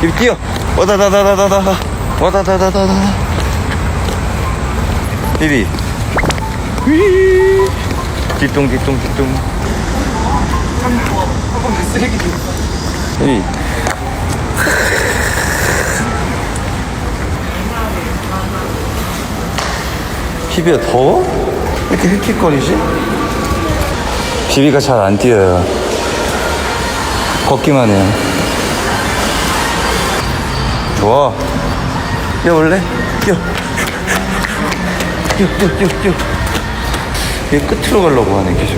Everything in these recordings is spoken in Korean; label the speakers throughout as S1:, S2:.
S1: 비비 뛰어. 와다다다다다다. 와다다다다다. 비비 휘 뒤뚱 뒤뚱 뒤뚱. 비비 비비야 더워? 왜 이렇게 헥헥거리지? 비비가 잘 안 뛰어요 걷기만 해요. 좋아. 뛰어 원래? 뛰어. 뛰어 뛰어 뛰어 뛰어. 얘 끝으로 가려고 하네 계속.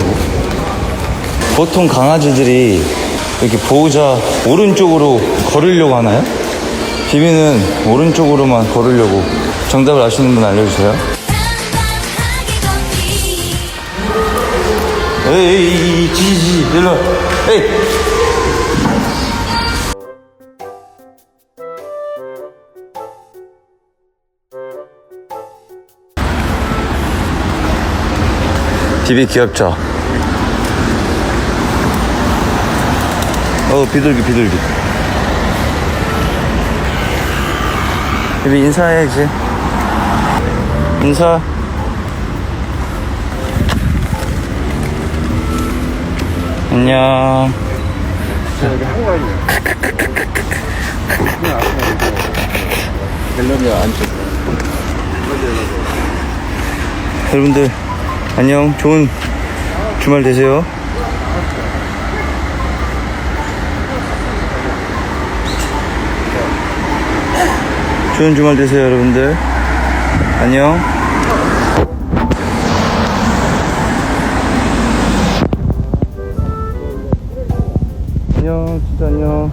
S1: 보통 강아지들이 이렇게 보호자 오른쪽으로 걸으려고 하나요? 비비는 오른쪽으로만 걸으려고. 정답을 아시는 분 알려주세요. 에이 지지 일로 와. 에이 비비 귀엽죠? 어 비둘기 비둘기. 비비 인사해야지 인사. 안녕.
S2: 안쪽.
S1: 여러분들 안녕. 좋은 주말 되세요. 좋은 주말 되세요 여러분들. 안녕. 안녕. 진짜 안녕